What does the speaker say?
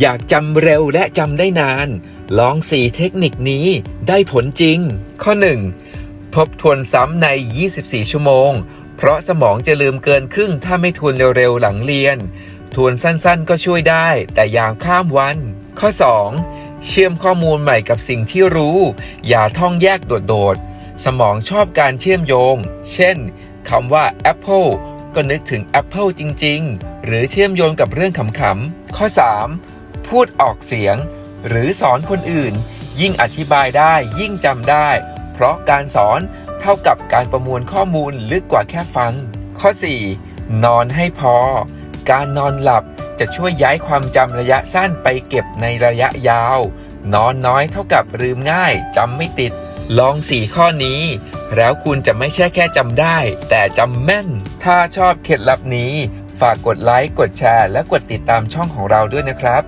อยากจำเร็วและจำได้นาน ลอง 4 เทคนิคนี้ได้ผลจริง ข้อ 1. ทบทวนซ้ำใน 24 ชั่วโมง เพราะสมองจะลืมเกินครึ่งถ้าไม่ทวนเร็วๆหลังเรียน ทวนสั้นๆก็ช่วยได้ แต่อยามข้ามวัน ข้อ 2. เชื่อมข้อมูลใหม่กับสิ่งที่รู้ อย่าท่องแยกโดดๆ สมองชอบการเชื่อมโยง เช่นคำว่า Apple ก็นึกถึง Apple จริง ๆ หรือเชื่อมโยงกับเรื่องขำๆ ข้อ 3. พูดออกเสียง หรือสอนคนอื่น ยิ่งอธิบายได้ยิ่งจำได้ เพราะการสอนเท่ากับการประมวลข้อมูลลึกกว่าแค่ฟัง ข้อ 4. นอนให้พอ การนอนหลับจะช่วยย้ายความจำระยะสั้นไปเก็บในระยะยาว นอนน้อยเท่ากับลืมง่ายจำไม่ติด ลอง 4 ข้อนี้ แล้วคุณจะไม่ใช่แค่จำได้ แต่จำแม่น ถ้าชอบเคล็ดลับนี้ ฝากกดไลค์ กดแชร์ และกดติดตามช่องของเราด้วยนะครับ